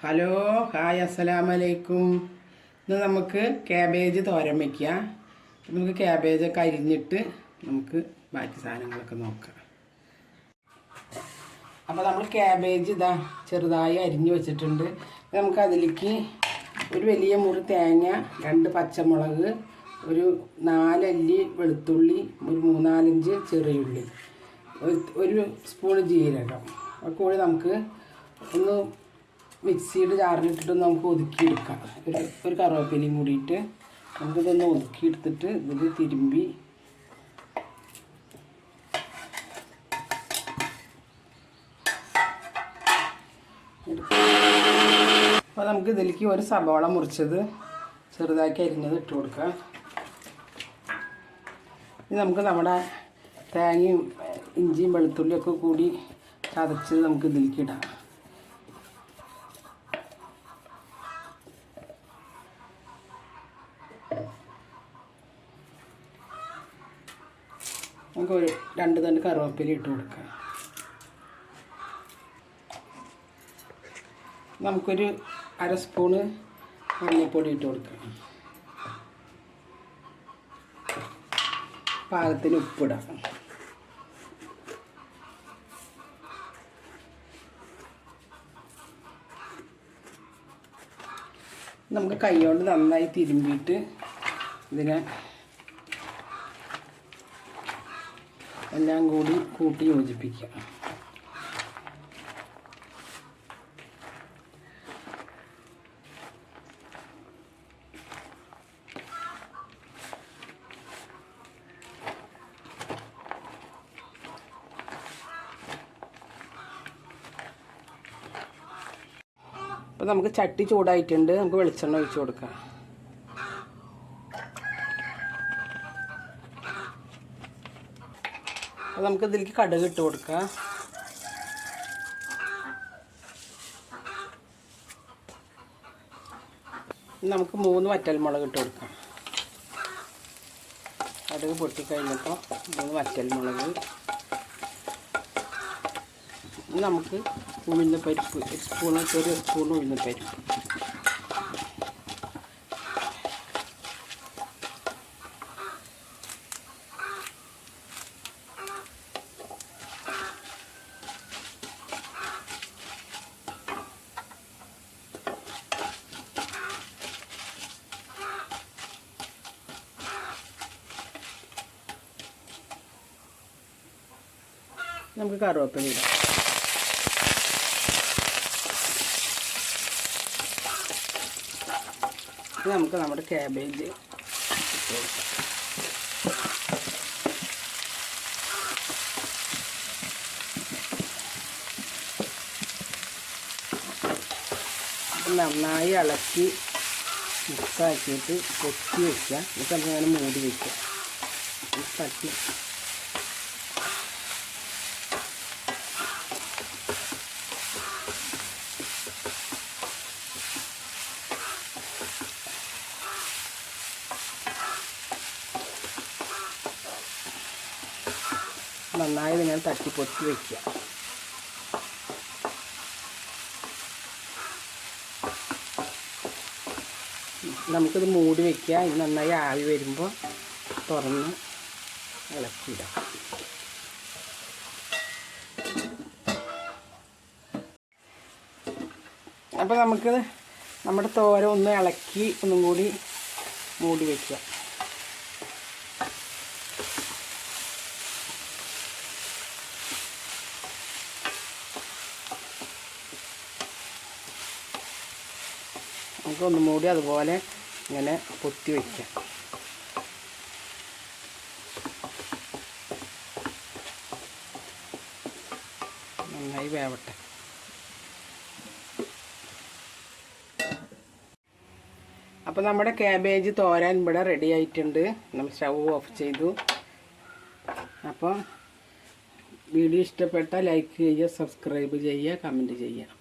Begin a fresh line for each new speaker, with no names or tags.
Hello hi അസ്സലാമു അലൈക്കും ഇന്ന് നമുക്ക് ക്യാബേജ് തോരൻ വയ്ക്കുക നമുക്ക് ക്യാബേജൊക്കെ അരിഞ്ഞിട്ട് നമുക്ക് ബാക്കി സാധനങ്ങളൊക്കെ നോക്കാം. അപ്പോൾ നമ്മൾ ക്യാബേജ് ഇതാ ചെറുതായി അരിഞ്ഞു വെച്ചിട്ടുണ്ട്. നമുക്ക് അതിലേക്ക് ഒരു വലിയ മുറി തേങ്ങ രണ്ട് പച്ചമുളക് ഒരു നാലല്ലി വെളുത്തുള്ളി ഒരു മൂന്നാലഞ്ച് ചെറിയുള്ളി. ഒരു സ്പൂൺ ജീരകം. ഒക്കെ കൂടി നമുക്ക് ഒന്ന് മിക്സിയുടെ ജാറിലിട്ടിട്ട് നമുക്ക് ഒതുക്കിയെടുക്കാം. ഒരു ഒരു കറിവേപ്പിലയും കൂടിയിട്ട് നമുക്കിതൊന്ന് ഒതുക്കിയെടുത്തിട്ട് ഇതിൽ തിരുമ്പി അപ്പോൾ നമുക്ക് ഇതിലേക്ക് ഒരു സവാള മുറിച്ചത് ചെറുതാക്കി അരിഞ്ഞത് ഇട്ട് കൊടുക്കാം. ഇനി നമുക്ക് നമ്മുടെ തേങ്ങയും ഇഞ്ചിയും വെളുത്തുള്ളിയൊക്കെ കൂടി ചതച്ച് നമുക്ക് ഇതിലേക്ക് ഇടാം. നമുക്ക് ഒരു രണ്ട് തന്നെ കറിവേപ്പില ഇട്ട് കൊടുക്കാം. നമുക്കൊരു അര സ്പൂണ് മഞ്ഞൾപ്പൊടി ഇട്ട് കൊടുക്കാം. പാകത്തിന് ഉപ്പിടാം. നമുക്ക് കൈ കൊണ്ട് നന്നായി തിരുമ്പിയിട്ട് ഇതിനെ എല്ലാം കൂടി കൂട്ടി യോജിപ്പിക്കുക അപ്പോൾ നമുക്ക് ചട്ടി ചൂടായിട്ടുണ്ട്. നമുക്ക് വെളിച്ചെണ്ണ ഒഴിച്ച് കൊടുക്കാം. അപ്പോൾ നമുക്ക് ഇതിലേക്ക് കടുക് ഇട്ട് കൊടുക്കാം. നമുക്ക് മൂന്ന് വറ്റൽമുളക് ഇട്ട് കൊടുക്കാം. കടുക് പൊട്ടിക്കഴിഞ്ഞപ്പോൾ മൂന്ന് വറ്റൽമുളക്. നമുക്ക് ഉഴുന്ന പരിപ്പ് ഒരു സ്പൂൺ ചെറിയ സ്പൂൺ ഉഴുന്ന പരിപ്പ്. നമുക്ക് കറുവപ്പിന് ഇടാം. നമുക്ക് നമ്മുടെ ക്യാബേജ് നന്നായി ഇളക്കി മിക്സാക്കിയിട്ട് കൊത്തി വയ്ക്കുക എന്നിട്ട് നമുക്ക് അങ്ങനെ മൂടി വയ്ക്കുക തട്ടി. നന്നായി ഞാൻ തട്ടി പൊത്തി വയ്ക്കുക നമുക്കിത് മൂടി വയ്ക്കുക ഇത് നന്നായി ആവി വരുമ്പോൾ തുറന്ന് ഇളക്കിയിടാം അപ്പോൾ നമുക്ക് നമ്മുടെ തോര ഒന്ന് ഇളക്കി ഒന്നും കൂടി മൂടി വയ്ക്കുക നമുക്ക് ഒന്നും കൂടി അതുപോലെ ഇങ്ങനെ പൊത്തി വയ്ക്കാം. നന്നായി വേവട്ടെ. അപ്പോൾ നമ്മുടെ ക്യാബേജ് തോരാൻ ഇവിടെ റെഡി ആയിട്ടുണ്ട്. നമ്മൾ സ്റ്റൗ ഓഫ് ചെയ്തു. അപ്പോൾ വീഡിയോ ഇഷ്ടപ്പെട്ടാൽ ലൈക്ക് ചെയ്യുക സബ്സ്ക്രൈബ് ചെയ്യുക കമന്റ് ചെയ്യുക.